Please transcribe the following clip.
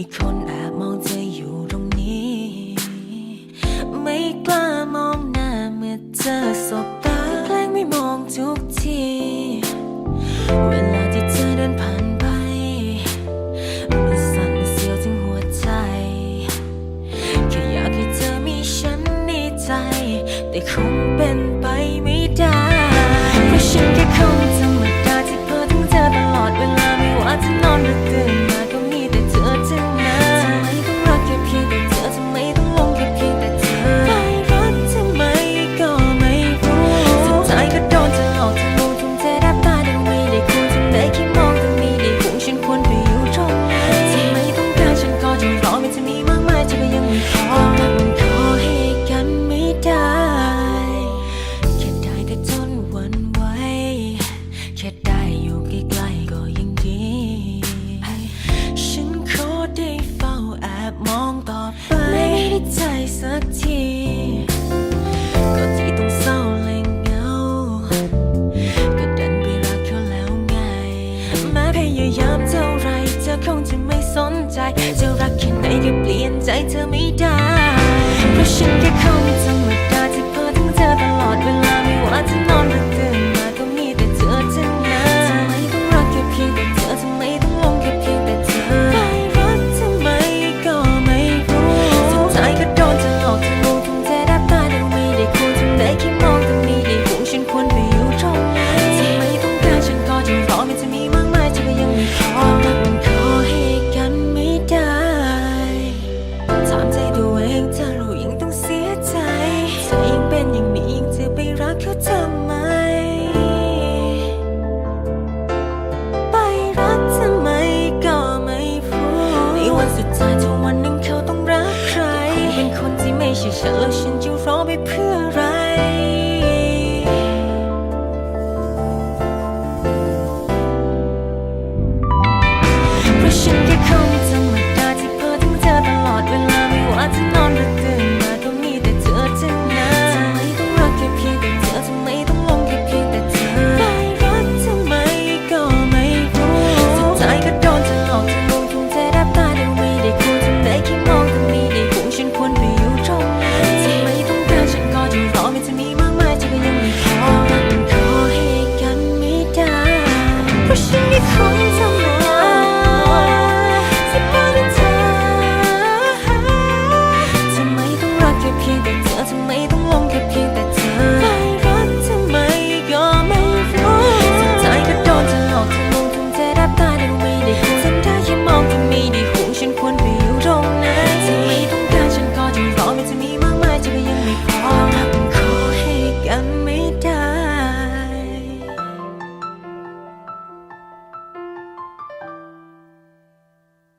มีคนแอบมองเธออยู่ตรงนี้ ไม่กล้ามองหน้าเมื่อเจอสบตาแกล้งไม่มองทุกที เวลาที่เธอเดินผ่านไป มันสั่นเสียวถึงหัวใจ แค่อยากให้เธอมีฉันในใจ แต่คง to me down. 牵了心就放不平。